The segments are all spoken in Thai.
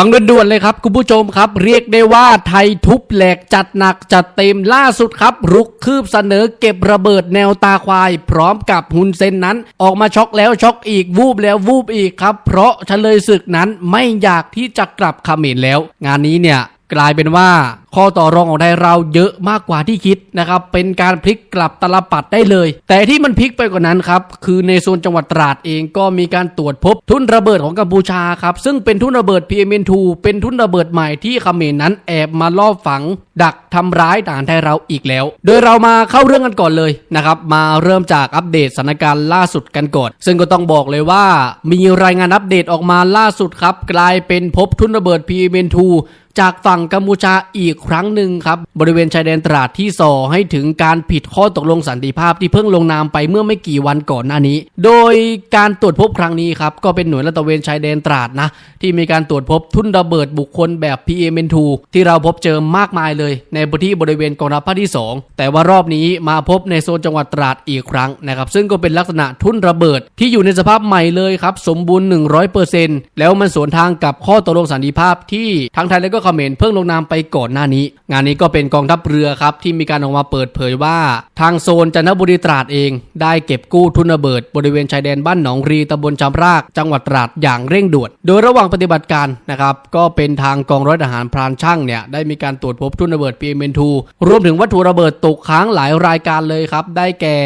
ฟังด่วนๆเลยครับ คุณผู้ชมครับ เรียกได้ว่าไทยทุบแหลกจัดหนักจัดเต็มล่าสุดครับ รุกคืบเสนอเก็บระเบิดแนวตาควาย พร้อมกับฮุนเซนนั้น ออกมาช็อกแล้วช็อกอีกวูบแล้ววูบอีกครับ เพราะเฉลยศึกนั้นไม่อยากที่จะกลับเขมรแล้ว งานนี้เนี่ย กลายเป็นว่าข้อต่อรองของไทยเราเยอะมากกว่าที่คิดนะครับ เป็นการพลิกกลับตลปัดได้เลย แต่ที่มันพลิกไปกว่านั้นครับ คือในโซนจังหวัดตราดเองก็มีการตรวจพบทุนระเบิดของกัมพูชาครับ ซึ่งเป็นทุนระเบิด PMN2 เป็นทุนระเบิดใหม่ที่เขมรนั้นแอบมาลอบฝัง ดักทำร้ายทหารไทยเราอีกแล้ว โดยเรามาเข้าเรื่องกันก่อนเลยนะครับ มาเริ่มจากอัปเดตสถานการณ์ล่าสุดกันก่อน ซึ่งก็ต้องบอกเลยว่า มีรายงานอัปเดตออกมาล่าสุดครับ กลายเป็นพบทุนระเบิด PMN2 จากฝั่งกัมพูชาอีกครั้งหนึ่งครับบริเวณชายแดนตราดที่ส่อให้ถึงการผิดข้อตกลงสันติภาพที่เพิ่งลงนามไปเมื่อไม่กี่วันก่อนหน้านี้ โดยการตรวจพบครั้งนี้ครับก็เป็นหน่วยลาดตะเวนชายแดนตราดนะที่มีการตรวจพบทุนระเบิดบุคคลแบบ PM2 ที่เราพบเจอมากมายเลย ในพื้นที่บริเวณกองทัพภาคที่ 2 แต่ว่ารอบนี้มาพบในโซนจังหวัดตราดอีกครั้งนะครับซึ่งก็เป็นลักษณะทุนระเบิดที่อยู่ในสภาพใหม่เลยครับสมบูรณ์100%แล้วมันสวนทางกับข้อตกลงสันติภาพที่ทั้งไทยและก็ขมรเพิ่งลงนามไปก่อนหน้านี้ งานนี้ก็เป็นกองทัพเรือครับที่มีการออกมาเปิดเผยว่า ทางโซนจันทบุรีตราดเอง ได้เก็บกู้ทุนระเบิด บริเวณชายแดนบ้านหนองรีตำบลจำราก จังหวัดตราดอย่างเร่งด่วน โดยระหว่างปฏิบัติการนะครับก็เป็นทางกองร้อยทหารพรานช่างเนี่ยได้มีการตรวจพบทุนระเบิด PM2 รวมถึงวัตถุระเบิดตกค้างหลายรายการเลยครับได้แก่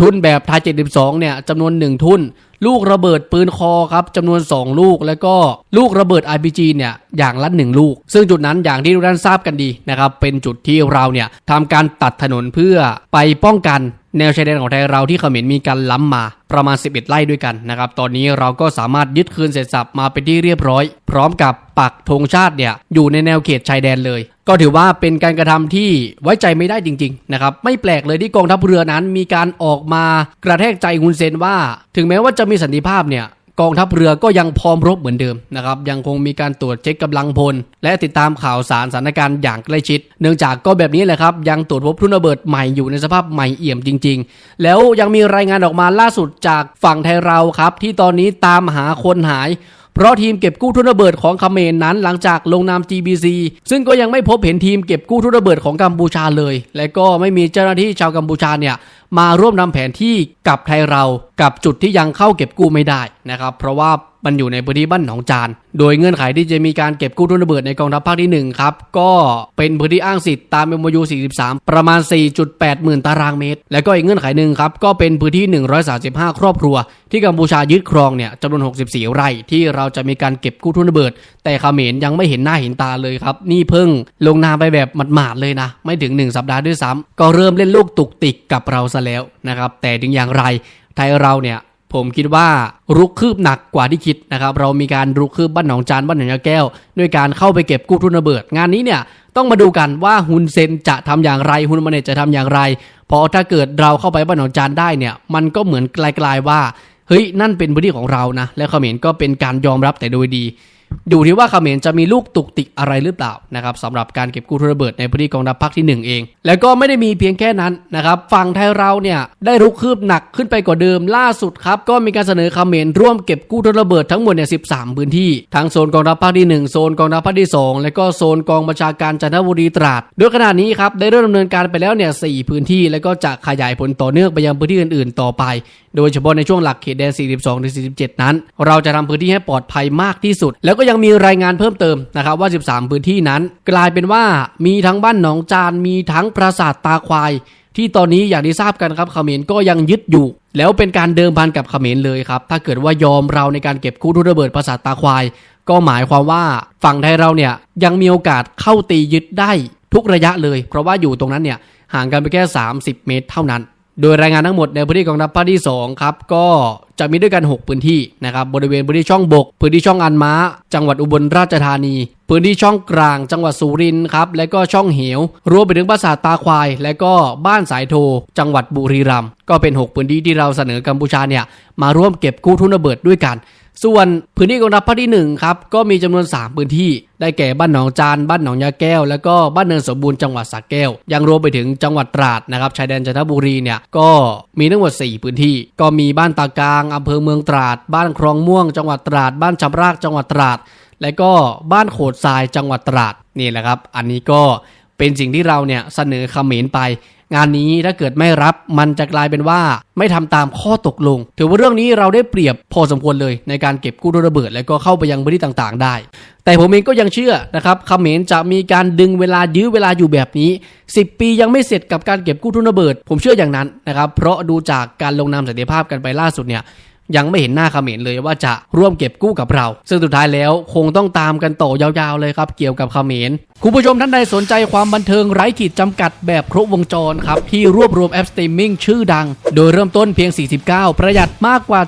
ทุนแบบไทย72เนี่ยจำนวน 1 ทุน ลูกระเบิดปืนคอครับจำนวน 2 ลูก แล้วก็ลูกระเบิด RPG เนี่ยอย่างละ 1 ลูก ซึ่งจุดนั้นอย่างที่ทุกท่านทราบกันดีนะครับเป็นจุดที่เราเนี่ยทำการตัดถนนเพื่อไปป้องกัน แนวชายแดนของไทยเราที่เขมรมีการล้ำมาประมาณ 11 ไร่ด้วยกันนะครับ ตอนนี้เราก็สามารถยึดคืนเสร็จสับมาเป็นที่เรียบร้อย พร้อมกับปักธงชาติเนี่ยอยู่ในแนวเขตชายแดนเลย ก็ถือว่าเป็นการกระทำที่ไว้ใจไม่ได้จริงๆนะครับไม่แปลกเลยที่กองทัพเรือนั้นมีการออกมากระแทกใจฮุนเซนว่า ถึงแม้ว่าจะมีสันติภาพเนี่ย กองทัพเรือก็ยังพร้อมรบเหมือนเดิมนะครับยังคงมีการตรวจเช็คกำลังพล และติดตามข่าวสารสถานการณ์อย่างใกล้ชิด เนื่องจากก็แบบนี้แหละครับยังตรวจพบทุนระเบิดใหม่อยู่ในสภาพใหม่เอี่ยมจริง ๆ แล้วยังมีรายงานออกมาล่าสุดจากฝั่งไทยเราครับ ที่ตอนนี้ตามหาคนหาย เพราะทีมเก็บกู้ทุนระเบิดของเมนนั้นหลังจากลงนาม GBC ซึ่งก็ยังไม่พบเห็นทีมเก็บกู้ทุนระเบิดของกัมพูชาเลย และก็ไม่มีเจ้าหน้าที่ชาวกัมพูชาเนี่ยมาร่วมนำแผนที่กับไทยเรากับจุดที่ยังเข้าเก็บกู้ไม่ได้นะครับ เพราะว่า มันอยู่ในพื้นที่บ้านหนองจาน โดยเงื่อนไขที่จะมีการเก็บกู้ทุนระเบิดในกองทัพภาคที่ 1 ครับ ก็เป็นพื้นที่อ้างสิทธิ์ตาม MOU 43 ประมาณ 4.8 หมื่นตารางเมตร และก็อีกเงื่อนไขหนึ่งครับ ก็เป็นพื้นที่ 135 ครอบครัว ที่กัมพูชายึดครองเนี่ยจำนวน 64 ไร่ ที่เราจะมีการเก็บกู้ทุนระเบิด แต่เขมรยังไม่เห็นหน้าเห็นตาเลยครับ นี่เพิ่งลงนามไปแบบหมาดๆเลยนะ ไม่ถึง 1 สัปดาห์ด้วยซ้ำก็เริ่มเล่นลูกตุกติกกับเราซะแล้วนะครับ แต่ถึงอย่างไรไทยเราเนี่ย ผมคิดว่ารุกคืบหนักกว่าที่คิดนะครับเรามีการรุกคืบบ้านหนองจานบ้านหนองยาแก้ว ด้วยการเข้าไปเก็บกู้ทุนระเบิด งานนี้เนี่ยต้องมาดูกันว่าฮุนเซนจะทำอย่างไรฮุนมาเนตจะทำอย่างไร เพราะถ้าเกิดเราเข้าไปบ้านหนองจานได้เนี่ยมันก็เหมือนไกลๆว่าเฮ้ยนั่นเป็นพื้นที่ของเรานะและเขมรก็เป็นการยอมรับแต่โดยดี อยู่ที่ว่าเขมรจะมีลูกตุกติกอะไรหรือเปล่านะครับสำหรับการเก็บกู้ทุนระเบิดในพื้นที่กองทัพภาคที่ 1 เอง แล้วก็ไม่ได้มีเพียงแค่นั้นนะครับฝั่งไทยเราเนี่ยได้รุกคืบหนักขึ้นไปกว่าเดิมล่าสุดครับก็มีการเสนอเขมรร่วมเก็บกู้ทุนระเบิดทั้งหมดเนี่ย13พื้นที่ทั้งโซนกองทัพภาคที่ 1 โซนกองทัพภาคที่ 2 และก็โซนกองบัญชาการจันทบุรีตราดโดยขณะนี้ครับได้เริ่มดำเนินการไปแล้วเนี่ยสพื้นที่ แล้วก็จะขยายผลต่อเนื่องไปยังพื้นที่อื่น ๆ ต่อไป โดยเฉพาะในช่วงหลักเขตแดน 42-47 นั้น เราจะทำพื้นที่ให้ปลอดภัยมากที่สุดแล้วก็ก็ยังมีรายงานเพิ่มเติมนะครับว่า 13 พื้นที่นั้น กลายเป็นว่ามีทั้งบ้านหนองจานมีทั้งปราสาทตาควาย ที่ตอนนี้อย่างที่ทราบกันครับเขมรก็ยังยึดอยู่ แล้วเป็นการเดิมพันกับเขมรเลยครับถ้าเกิดว่ายอมเราในการเก็บกู้ทุนระเบิดปราสาทตาควาย ก็หมายความว่าฝั่งไทยเราเนี่ยยังมีโอกาสเข้าตียึดได้ทุกระยะเลย เพราะว่าอยู่ตรงนั้นเนี่ยห่างกันไปแค่ 30 เมตรเท่านั้น โดยรายงานทั้งหมดในพื้นที่กองทัพภาคที่2ครับก็จะมีด้วยกัน 6 พื้นที่นะครับบริเวณพื้นที่ช่องบก พื้นที่ช่องอันม้า จังหวัดอุบลราชธานี พื้นที่ช่องกลาง จังหวัดสุรินทร์ครับและก็ช่องเหว รวมไปถึงปราสาทตาควาย และก็บ้านสายโท จังหวัดบุรีรัมย์ก็เป็น 6 พื้นที่ที่เราเสนอกัมพูชาเนี่ยมาร่วมเก็บกู้ทุนระเบิดด้วยกัน ส่วนพื้นที่กองทัพภาคที่1ครับก็มีจำนวน 3 พื้นที่ ได้แก่บ้านหนองจานบ้านหนองยาแก้ว แล้วก็บ้านเนินสมบูรณ์จังหวัดสระแก้ว ยังรวมไปถึงจังหวัดตราดนะครับชายแดนจันทบุรีเนี่ยก็มีทั้งหมด 4 พื้นที่ ก็มีบ้านตากลางอำเภอเมืองตราด บ้านคลองม่วง จังหวัดตราด บ้านจำรากจังหวัดตราด และก็บ้านโขดทรายจังหวัดตราดนี่แหละครับ อันนี้ก็เป็นสิ่งที่เราเนี่ยเสนอเขมรไป งานนี้ถ้าเกิดไม่รับมันจะกลายเป็นว่าไม่ทำตามข้อตกลง ถือว่าเรื่องนี้เราได้เปรียบพอสมควรเลยในการเก็บกู้ระเบิด และก็เข้าไปยังพื้นที่ต่างๆ ได้ แต่ผมเองก็ยังเชื่อนะครับเขมรจะมีการดึงเวลายื้อเวลาอยู่แบบนี้ 10 ปียังไม่เสร็จกับการเก็บกู้ทุนระเบิด ผมเชื่ออย่างนั้นนะครับเพราะดูจากการลงนามสันติภาพกันไปล่าสุดเนี่ยยังไม่เห็นหน้าเขมรเลยว่าจะร่วมเก็บกู้กับเรา ซึ่งสุดท้ายแล้วคงต้องตามกันต่อยาวๆเลยครับ เกี่ยวกับเขมร คุณผู้ชมท่านใดสนใจความบันเทิงไร้ขีดจำกัดแบบครบวงจรครับ ที่รวบรวมแอปสตรีมมิ่งชื่อดัง โดยเริ่มต้นเพียง 49 ประหยัดมากกว่า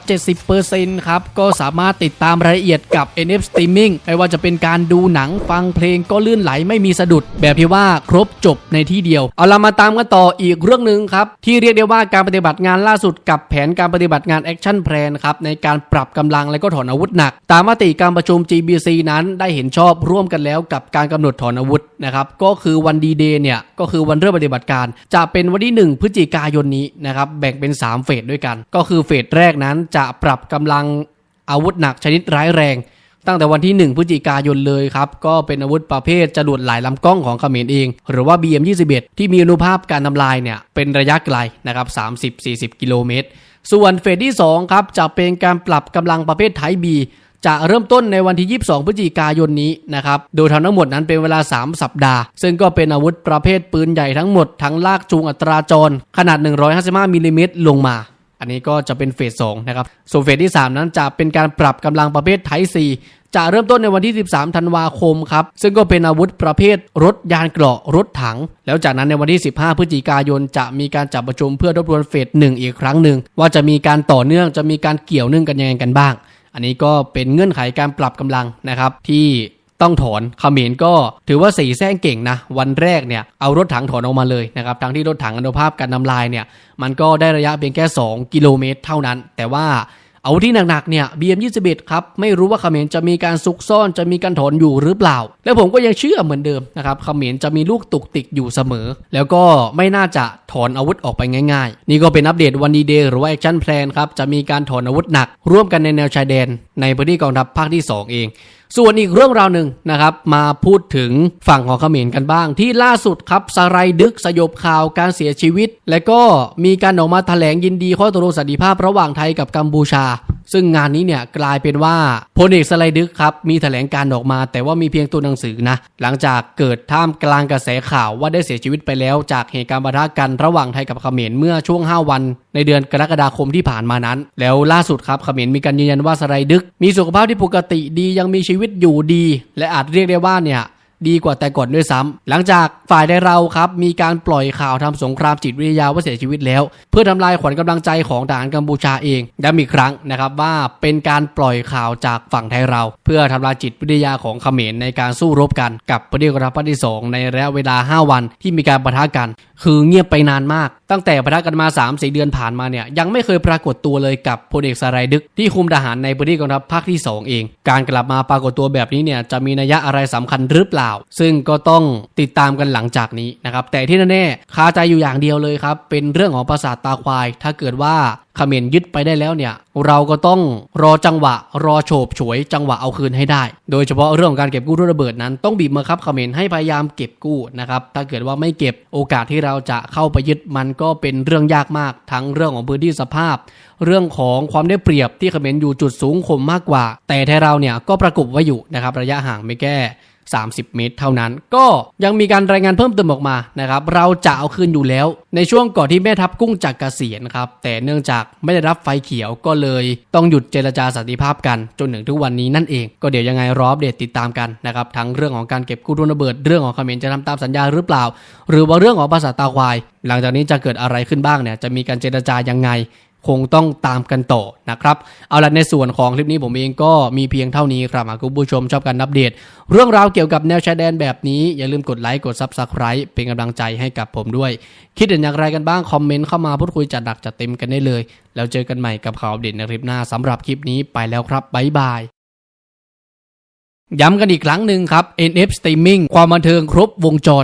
70%ครับ ก็สามารถติดตามรายละเอียดกับ NF Streaming ไม่ว่าจะเป็นการดูหนังฟังเพลงก็ลื่นไหลไม่มีสะดุด แบบที่ว่าครบจบในที่เดียว เอาละมาตามกันต่ออีกเรื่องหนึ่งครับ ที่เรียกได้ว่าการปฏิบัติงานล่าสุดกับแผนการปฏิบัติงาน Action Plan ครับในการปรับกำลังและก็ถอนอาวุธหนัก ตามมติการประชุม GBC นั้นได้เห็นชอบร่วมกันแล้วกับการกำหนดถอนอาวุธนะครับก็คือวันดีเดย์เนี่ยก็คือวันเริ่มปฏิบัติการ จะเป็นวันที่ 1 พฤศจิกายนนี้นะครับแบ่งเป็น 3 เฟสด้วยกัน ก็คือเฟสแรกนั้นจะปรับกำลังอาวุธหนักชนิดร้ายแรง ตั้งแต่วันที่ 1 พฤศจิกายนเลยครับ ก็เป็นอาวุธประเภทจรวดหลายลำกล้องของเขมรเอง หรือว่า BM21 ที่มีอนุภาพการทำลายเนี่ยเป็นระยะไกลนะครับ30-40 กิโลเมตร ส่วนเฟสที่2ครับจะเป็นการปรับกำลังประเภทไทบี จะเริ่มต้นในวันที่ 22 พฤศจิกายนนี้นะครับ โดยทำทั้งหมดนั้นเป็นเวลา 3 สัปดาห์ ซึ่งก็เป็นอาวุธประเภทปืนใหญ่ทั้งหมด ทั้งลากจูงอัตราจร ขนาด 155มิลลิเมตรลงมา อันนี้ก็จะเป็นเฟส2นะครับ ส่วนเฟสที่ 3 นั้นจะเป็นการปรับกำลังประเภทไทซีจะเริ่มต้นในวันที่ 13 ธันวาคมครับ ซึ่งก็เป็นอาวุธประเภทรถยานเกราะรถถัง แล้วจากนั้นในวันที่ 15 พฤศจิกายน จะมีการจับประชุมเพื่อทบทวนเฟสหนึ่งอีกครั้งหนึ่งว่าจะมีการต่อเนื่องจะมีการเกี่ยวเนื่องกันยังไงกันบ้าง อันนี้ก็เป็นเงื่อนไขการปรับกำลังนะครับที่ต้องถอนเขมรก็ถือว่าสีแซงเก่งนะ วันแรกเนี่ยเอารถถังถอนออกมาเลยนะครับทั้งที่รถถังอนุภาพการนำลายเนี่ยมันก็ได้ระยะเพียงแค่ 2 กิโลเมตรเท่านั้น แต่ว่า เอาที่หนักๆเนี่ย BM21 ครับ ไม่รู้ว่าเขมรจะมีการซุกซ่อนจะมีการถอนอยู่หรือเปล่า แล้วผมก็ยังเชื่อเหมือนเดิมนะครับเขมรจะมีลูกตุกติกอยู่เสมอ แล้วก็ไม่น่าจะถอนอาวุธออกไปง่าย ๆ นี่ก็เป็นอัปเดตวันดีเดย์หรือว่าแอคชั่นแพลนครับจะมีการถอนอาวุธหนัก ร่วมกันในแนวชายแดน ในพื้นที่กองทัพภาคที่ 2 เอง ส่วนอีกเรื่องราวหนึ่งนะครับ มาพูดถึงฝั่งของเขมรกันบ้าง ที่ล่าสุดครับสไลด์ดึกสยบข่าวการเสียชีวิต และก็มีการออกมาแถลงยินดีข้อตกลงสันติภาพระหว่างไทยกับกัมพูชา ซึ่งงานนี้เนี่ยกลายเป็นว่าพลเอกสไลด์ดึกครับมีแถลงการออกมา แต่ว่ามีเพียงตัวหนังสือนะหลังจากเกิดท่ามกลางกระแสข่าวว่าได้เสียชีวิตไปแล้ว จากเหตุการณ์ปะทะกันระหว่างไทยกับเขมรเมื่อช่วง 5 วัน ในเดือนกรกฎาคมที่ผ่านมานั้น แล้วล่าสุดครับเขมรมีการยืนยันว่าสไลด์ดึก มีสุขภาพที่ปกติดียังมีชีวิตอยู่ดี และอาจเรียกได้ว่าเนี่ย ดีกว่าแต่ก่อนด้วยซ้ำหลังจากฝ่ายได้เราครับมีการปล่อยข่าวทำสงครามจิตวิทยาว่าเสียชีวิตแล้ว เพื่อทำลายขวัญกำลังใจของทหารกัมพูชาเองย้ำอีกครั้งนะครับว่าเป็นการปล่อยข่าวจากฝั่งไทยเรา เพื่อทำลายจิตวิทยาของเขมรในการสู้รบกันกับประเทศกองทัพภาคที่สองในระยะเวลา 5 วันที่มีการปะทะกัน คือเงียบไปนานมาก ตั้งแต่ปะทะกันมา3 4เดือนผ่านมาเนี่ยยังไม่เคยปรากฏตัวเลยกับพลเอกสารายดึก ที่คุมทหารในพื้นที่กองทัพภาคที่ 2 เอง การกลับมาปรากฏตัวแบบนี้เนี่ยจะมีนัยยะอะไรสำคัญหรือเปล่าซึ่งก็ต้องติดตามกันหลังจากนี้นะครับแต่ที่แน่ๆคาใจอยู่อย่างเดียวเลยครับ เป็นเรื่องของประสาทตาควาย ถ้าเกิดว่าเขมรยึดไปได้แล้วเนี่ย เราก็ต้องรอจังหวะ รอโฉบฉวยจังหวะเอาคืนให้ได้ โดยเฉพาะเรื่องของการเก็บกู้ด้วยระเบิดนั้น ต้องบีบบังคับเขมรให้พยายามเก็บกู้นะครับถ้าเกิดว่าไม่เก็บโอกาสที่เราจะเข้าไปยึดมันก็เป็นเรื่องยากมาก ทั้งเรื่องของพื้นที่สภาพ เรื่องของความได้เปรียบที่เขมรอยู่จุดสูงขมมากกว่า แต่ไทยเราเนี่ยก็ประกบไว้อยู่นะครับระยะห่างไม่แก้ 30 เมตร เท่านั้น ก็ยังมีการรายงานเพิ่มเติมออกมานะครับเราจะเอาคืนอยู่แล้ว ในช่วงก่อนที่แม่ทัพกุ้งจักเกษียณครับแต่เนื่องจากไม่ได้รับไฟเขียวก็เลยต้องหยุดเจรจาสันติภาพกันจนถึงทุกวันนี้นั่นเอง ก็เดี๋ยวยังไงรออัปเดตติดตามกันนะครับทั้งเรื่องของการเก็บกู้ทุนระเบิดเรื่องของเขมรจะทำตามสัญญาหรือเปล่า หรือว่าเรื่องของภาษาตาควาย หลังจากนี้จะเกิดอะไรขึ้นบ้างเนี่ยจะมีการเจรจายังไง คงต้องตามกันต่อนะครับเอาละในส่วนของคลิปนี้ผมเองก็มีเพียงเท่านี้ครับหากคุณผู้ชมชอบการอัปเดต เรื่องราวเกี่ยวกับแนวชายแดนแบบนี้ อย่าลืมกดไลค์กด Subscribe เป็นกำลังใจให้กับผมด้วย คิดเห็นอย่างไรกันบ้าง คอมเมนต์เข้ามาพูดคุยจัดหนักจัดเต็มกันได้เลย แล้วเจอกันใหม่กับข่าวอัปเดตในคลิปหน้าสำหรับคลิปนี้ไปแล้วครับบ๊ายบายย้ำกันอีกครั้งหนึ่งครับ NF Streaming ความบันเทิงครบวงจร